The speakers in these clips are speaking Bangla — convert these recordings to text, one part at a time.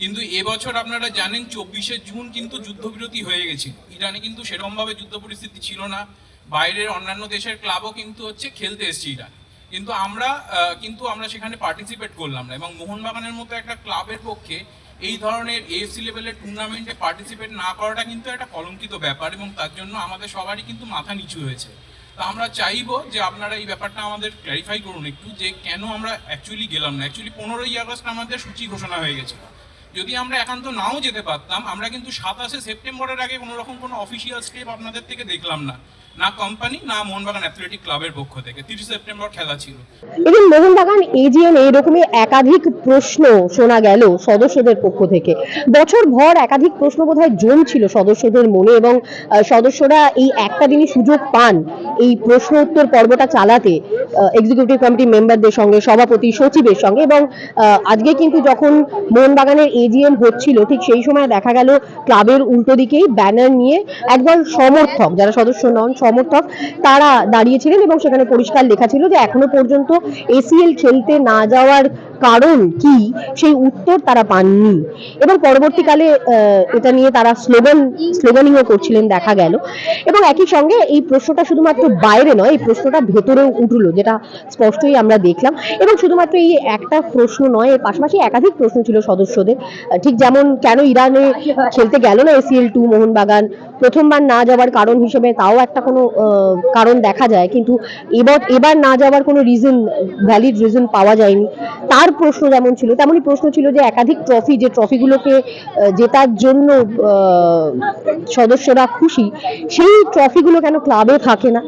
কিন্তু এবছর আপনারা জানেন চব্বিশে জুন কিন্তু যুদ্ধবিরতি হয়ে গেছিল ইরানে কিন্তু সেরকমভাবে যুদ্ধ পরিস্থিতি ছিল না। বাইরের অন্যান্য দেশের ক্লাবও কিন্তু হচ্ছে খেলতে এসছে ইরান। কিন্তু আমরা কিন্তু আমরা সেখানে পার্টিসিপেট করলাম না এবং মোহনবাগানের মতো একটা ক্লাবের পক্ষে এই ধরনের এএফসি লেভেলের টুর্নামেন্টে পার্টিসিপেট না করাটা কিন্তু একটা কলঙ্কিত ব্যাপার এবং তার জন্য আমাদের সবারই কিন্তু মাথা নিচু হয়েছে। তো আমরা চাইব যে আপনারা এই ব্যাপারটা আমাদের ক্ল্যারিফাই করুন একটু যে কেন আমরা অ্যাকচুয়ালি গেলাম না। অ্যাকচুয়ালি পনেরোই আগস্ট আমাদের সূচি ঘোষণা হয়ে গেছিল। যদি আমরা একান্ত নাও যেতে পারতাম, আমরা কিন্তু সাতাশে সেপ্টেম্বরের আগে কোনো রকম কোনো অফিসিয়াল স্টেপ আপনাদের থেকে দেখলাম না। না কোম্পানি না মোহনবাগান অ্যাথলেটিক ক্লাবের পক্ষ থেকে। তিরিশ সেপ্টেম্বর খেলা ছিল। এবং মোহনবাগান এজিএম এইরকমই একাধিক প্রশ্ন শোনা গেল সদস্যদের পক্ষ থেকে। বছর ভর একাধিক প্রশ্ন সদস্যদের মনে এবং সদস্যরা এই একটা দিনই সুযোগ পান এই প্রশ্ন উত্তর পর্বটা চালাতে এক্সিকিউটিভ কমিটি মেম্বারদের সঙ্গে, সভাপতি সচিবের সঙ্গে এবং আজকে কিন্তু যখন মোহনবাগানের এজিএম হচ্ছিল, ঠিক সেই সময় দেখা গেল ক্লাবের উল্টো দিকেই ব্যানার নিয়ে একদল সমর্থক, যারা সদস্য নন সমর্থক তারা দাঁড়িয়েছিলেন এবং সেখানে পরিষ্কার লেখা ছিল যে এখনও পর্যন্ত এসিএল খেলতে না যাওয়ার কারণ কি? সেই উত্তর তারা পাননি। এবং পরবর্তীকালে এটা নিয়ে তারা স্লোগান, স্লোগানিংও করছিলেন, দেখা গেল। এবং একই সঙ্গে এই প্রশ্নটা শুধুমাত্র বাইরে নয়, এই প্রশ্নটা ভেতরেও উঠল, যেটা স্পষ্টই আমরা দেখলাম। এবং শুধুমাত্র এই একটা প্রশ্ন নয়, এর পাশাপাশি একাধিক প্রশ্ন ছিল সদস্যদের। ঠিক যেমন, কেন ইরানে খেলতে গেল না এসিএল টু মোহনবাগান? প্রথমবার না যাওয়ার কারণ হিসেবে তাও একটা কোনো আহ, কারণ দেখা যায় কিন্তু এবার এবার না যাওয়ার কোনো রিজন ভ্যালিড রিজন পাওয়া যায়নি। তার প্রশ্ন যেমন ছিল তেমনই প্রশ্ন ছিল যে একাধিক ট্রফি যে ট্রফিগুলোকে জেতার জন্য সদস্যরা খুশি সেই ট্রফিগুলো কেন ক্লাবে থাকে না?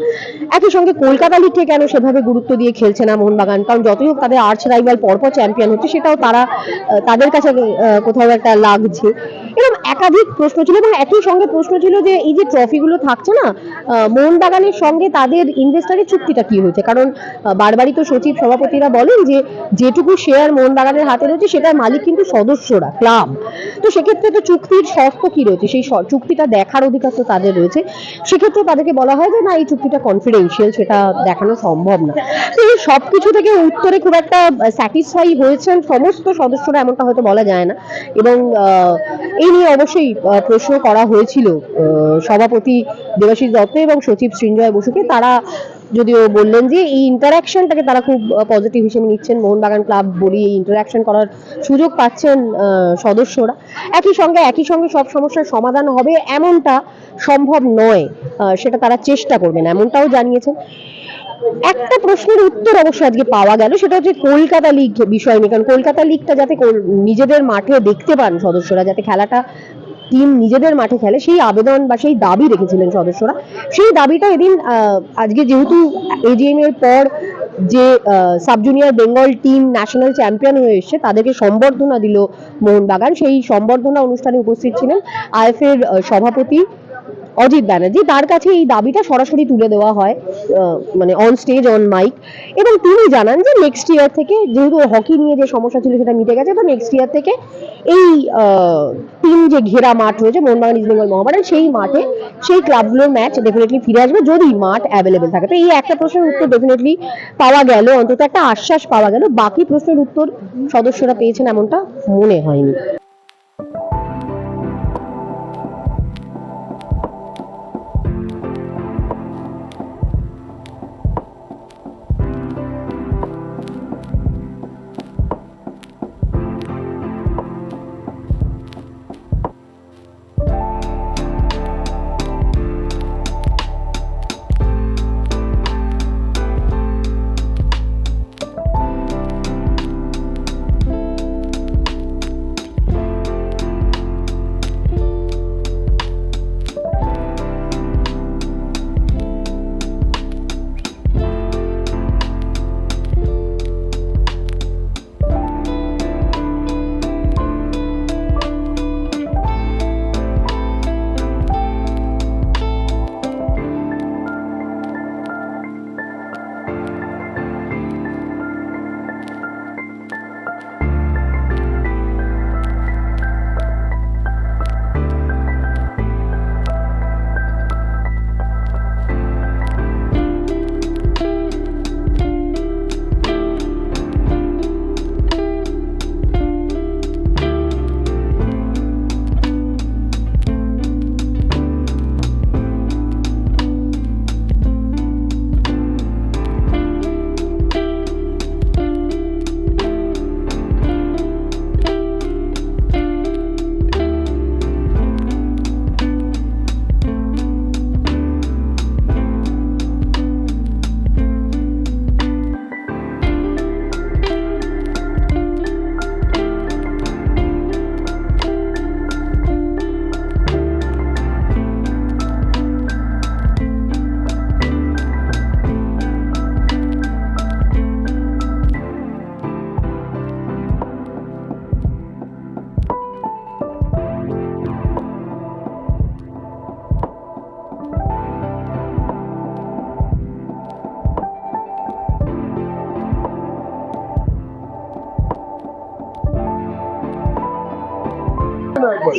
একই সঙ্গে কলকাতা লিগকে কেন সেভাবে গুরুত্ব দিয়ে খেলছে না মোহনবাগান? কারণ যতই হোক তাদের আর্চ রাইভাল পরপর চ্যাম্পিয়ন হচ্ছে সেটাও তারা তাদের কাছে কোথাও একটা লাগছে। এরকম একাধিক প্রশ্ন ছিল এবং একই সঙ্গে প্রশ্ন ছিল যে এই যে ট্রফিগুলো থাকছে না মোহনবাগানের সঙ্গে তাদের ইনভেস্টারের চুক্তিটা কি হয়েছে? কারণ বারবারই তো সচিব সভাপতিরা বলেন যে, যেটুকু শেয়ার মোহনবাগানের হাতে রয়েছে, সেটার মালিক কিন্তু সদস্যরা ক্লাব তো সেক্ষেত্রে তো চুক্তির শর্ত কি রয়েছে? সেই চুক্তিটা দেখার অধিকার তো তাদের রয়েছে। সেক্ষেত্রে তাদেরকে বলা হয় যে, না, এই চুক্তিটা কনফিডেন্সিয়াল সেটা দেখানো সম্ভব না। তো এই সবকিছু থেকে উত্তরে খুব একটা স্যাটিসফাই হয়েছেন সমস্ত সদস্যরা, এমনটা হয়তো বলা যায় না। এবং এই নিয়ে অবশ্যই প্রশ্ন করা হয়েছিল সভাপতি দেবাশিস দত্ত এবং সচিব সৃঞ্জয় বসুকে তারা যদিও বললেন যে এই ইন্টারাকশনটাকে তারা খুব পজিটিভ হিসেবে নিচ্ছেন। মোহনবাগান ক্লাব বলি এই ইন্টারাকশন করার সুযোগ পাচ্ছেন সদস্যরা। একই সঙ্গে একই সঙ্গে সব সমস্যার সমাধান হবে এমনটা সম্ভব নয় সেটা তারা চেষ্টা করবেন, এমনটাও জানিয়েছেন। একটা প্রশ্নের উত্তর অবশ্য আজকে পাওয়া গেল, সেটা হচ্ছে কলকাতা লিগ বিষয় নিয়ে। কারণ কলকাতা লিগটা যাতে নিজেদের মাঠে দেখতে পান সদস্যরা, যাতে খেলাটা টিম নিজেদের মাঠে খেলে, সেই আবেদন বা সেই দাবি রেখেছিলেন সদস্যরা। সেই দাবিটা এদিন আজকে যেহেতু এজিএম এর পর যে sub junior Bengal team national champion হয়ে এসছে, তাদেরকে সম্বর্ধনা দিল মোহনবাগান। সেই সম্বর্ধনা অনুষ্ঠানে উপস্থিত ছিলেন আইএফ এর সভাপতি অজিত ব্যানার্জি, তার কাছে এই দাবিটা সরাসরি তুলে দেওয়া হয় মানে অন স্টেজ অন মাইক এবং তিনি জানান যে নেক্সট ইয়ার থেকে যেহেতু হকি নিয়ে যে সমস্যা ছিল সেটা মিটে গেছে, তো নেক্সট ইয়ার থেকে এই তিন যে ঘেরা মাঠ রয়েছে, মোহনবাগান ইস্ট বেঙ্গল মহাবাগান সেই মাঠে সেই ক্লাবগুলোর ম্যাচ ডেফিনেটলি ফিরে আসবে যদি মাঠ অ্যাভেলেবেল থাকে। তো এই একটা প্রশ্নের উত্তর ডেফিনেটলি পাওয়া গেল, অন্তত একটা আশ্বাস পাওয়া গেল। বাকি প্রশ্নের উত্তর সদস্যরা পেয়েছেন এমনটা মনে হয়নি।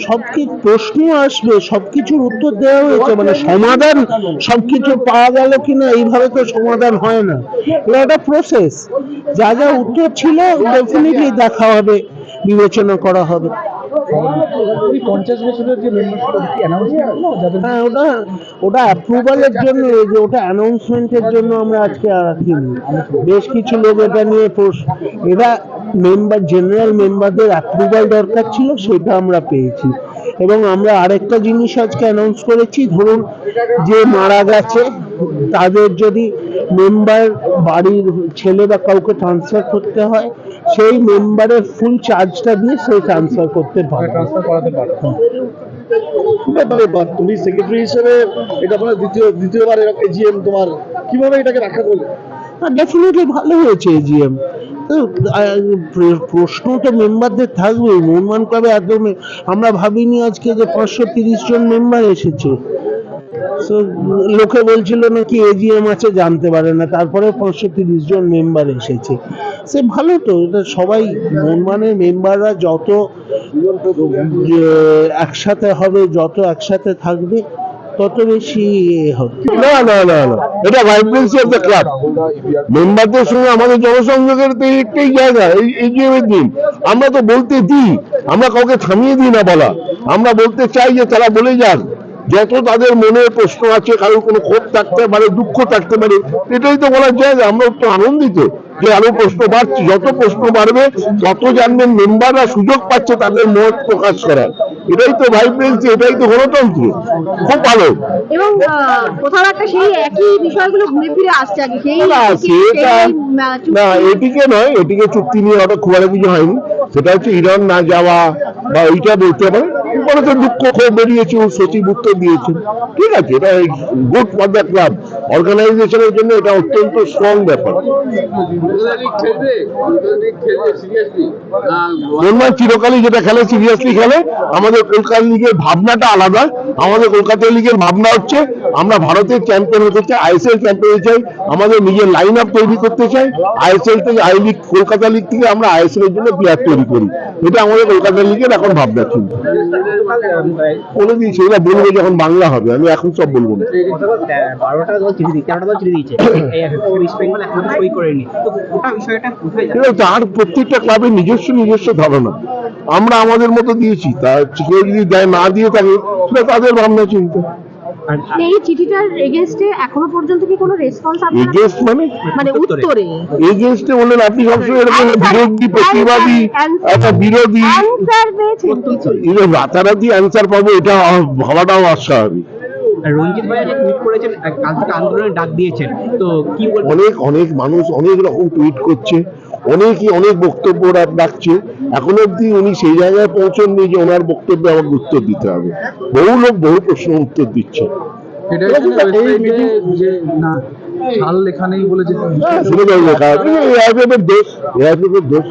সবকিছু প্রশ্ন আসবে, সবকিছুর উত্তর দেওয়া হয়েছে মানে সমাধান সবকিছু পাওয়া গেল কিনা, এইভাবে তো সমাধান হয় না। এটা একটা প্রসেস যা যা উত্তর ছিল ডেফিনেটলি দেখা হবে, বিবেচনা করা হবে। হ্যাঁ বেশ কিছু লোক এটা নিয়ে এরা মেম্বার জেনারেল মেম্বারদের অ্যাপ্রুভাল দরকার ছিল, সেটা আমরা পেয়েছি। এবং আমরা আরেকটা জিনিস আজকে অ্যানাউন্স করেছি, ধরুন যে মারা গেছে, তাদের যদি মেম্বার বাড়ির ছেলে বা কাউকে ট্রান্সফার করতে হয় সেই মেম্বারের ফুল চার্জটা দিয়ে সে ট্রান্সফার করতে পারে। ট্রান্সফার করাতে পারে। ব্যাপারে তুমি সেক্রেটারি হিসেবে এটা মানে দ্বিতীয় দ্বিতীয়বার এজিএম তোমার কীভাবে এটাকে রক্ষা করলে? ডেফিনেটলি ভালো হয়েছে এজিএম প্রশ্ন তো মেম্বারদের থাকবে মনমান ক্লাবে এত মে- আমরা ভাবিনি আজকে যে পাঁচশো তিরিশ জন মেম্বার এসেছে। লোকে বলছিল নাকি এজিএম আছে জানতে পারে না। তারপরে পাঁচশো তিরিশ জন মেম্বার এসেছে। সে ভালো তো, এটা সবাই মনমানের মেম্বাররা যত একসাথে হবে, যত একসাথে থাকবে, তত বেশি না না না না, এটা ভাইব্রেন্সি অফ দ্য ক্লাব, মেম্বারদের সঙ্গে আমাদের জনসংযোগের তো একটাই জায়গা, এই এর দিন। আমরা তো বলতে দিই, আমরা কাউকে থামিয়ে দিই না বলা। আমরা বলতে চাই যে তারা বলে যান যত তাদের মনে প্রশ্ন আছে, কারোর কোনো ক্ষোভ থাকতে পারে, দুঃখ থাকতে পারে, এটাই তো বলার জায়গা আমরা তো আনন্দিত। যে আরও প্রশ্ন বাড়ছে যত প্রশ্ন বাড়বে তত জানবেন মেম্বাররা সুযোগ পাচ্ছে তাদের মত প্রকাশ করার। এটাই তো ভাই ভাইব্রেন্সি এটাই তো গণতন্ত্র। খুব ভালো। এবং কোথাও একটা সেই একই বিষয়গুলো ঘুরে ফিরে আসছে আগে সেই না, এটিকে নয় এটিকে চুক্তি নিয়ে ওটা খুব কিছু হয়নি। সেটা হচ্ছে ইরান না যাওয়া বা ওইটা বলতে পারে পরে তো দুঃখ ক্ষোভ বেরিয়েছে ও সচিব উত্তর দিয়েছেন ঠিক আছে এটা গুড ফর দ্য ক্লাব অর্গানাইজেশনের জন্য এটা অত্যন্ত স্ট্রং ব্যাপার। মনমান চিরকালই যেটা খেলে সিরিয়াসলি খেলে আমাদের কলকাতা লিগের ভাবনাটা আলাদা। আমাদের কলকাতা লিগের ভাবনা হচ্ছে আমরা ভারতের চ্যাম্পিয়ন হতে চাই আইএসএল চ্যাম্পিয়ন হতে চাই আমাদের নিজের লাইন আপ তৈরি করতে চাই আইএসএল থেকে আই লিগ কলকাতা লিগ থেকে আমরা আইএসএল এর জন্য প্লেয়ার তৈরি করি। এটা আমাদের কলকাতা লিগের এখন ভাবনা ছিল। বলে দিয়েছি এরা বলব যখন বাংলা হবে আমি এখন সব বলব না। বারোটা দল চিঠি দিচ্ছে তেরোটা দল চিঠি দিয়েছে। এই ওয়েস্ট বেঙ্গল এখনও তো সই করেনি। তো ওটা বিষয়টা কোথায় তার প্রত্যেকটা ক্লাবের নিজস্ব নিজস্ব ধারণা। আমরা আমাদের মতো দিয়েছি। তার কেউ যদি দেয় না দিয়ে থাকে সেটা তাদের ভাবনা চিন্তা। এই চিঠিটার এগেনস্টে এখনও পর্যন্ত কি কোনো রেসপন্স আপনার এগেন্স্ট মানে? মানে উত্তরে। এগেন্স্টে বললেন আপনি সবসময় এরকম বিরোধী প্রতিবাদী একটা বিরোধী অ্যানসার পেয়েছেন। এটা রাতারাতি অ্যান্সার পাবো এটা ভাবাটাও অস্বাভাবিক। রঞ্জিত ভাই যে টুইট করেছেন এক কাল থেকে আন্দোলনের ডাক দিয়েছেন তো কি বলবেন? অনেক অনেক মানুষ অনেক রকম টুইট করছে অনেকই অনেক বক্তব্য রাখছে এখন অব্দি উনি সেই জায়গায় পৌঁছননি যে ওনার বক্তব্যে আমাকে উত্তর দিতে হবে। বহু লোক বহু প্রশ্ন উত্তর দিচ্ছে। এই মিটিং যে না সাল লেখা নেই বলে যে শুনে যাই লেখা আছে এআইএফের দোষ এআইএফের দোষ।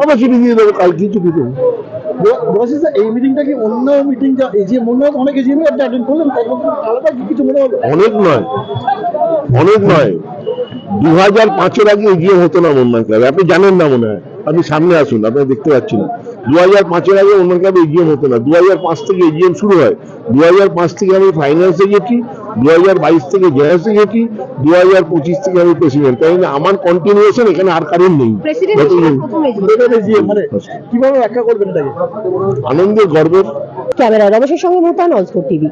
আমরা চিঠি দিয়ে দেবো কাল কিছু কিছু বলছি এই মিটিংটা কি অন্য মিটিং যা হয় অনেক নয় অনেক নয়। দু হাজার পাঁচের আগে এগিয়ে হতো না মনমান ক্লাবে, আপনি জানেন না মনে হয়। আপনি সামনে আসুন আপনি দেখতে পাচ্ছি না। দু হাজার পাঁচের আগে মনমান ক্লাবে এগিয়ে হতো না দু হাজার পাঁচ থেকে এগিএম শুরু হয়। দু হাজার পাঁচ থেকে আমি ফাইন্যান্স সেক্রেটারি দু হাজার বাইশ থেকে জেনারেল সেক্রেটারি দু হাজার পঁচিশ থেকে আমি প্রেসিডেন্ট তাই না আমার কন্টিনিউশন এখানে আর কারণ নেই। মানে কীভাবে ব্যাখ্যা করবেন আনন্দের গর্বের ক্যামেরা রমেশের সঙ্গে মোতান অজগর টিভি।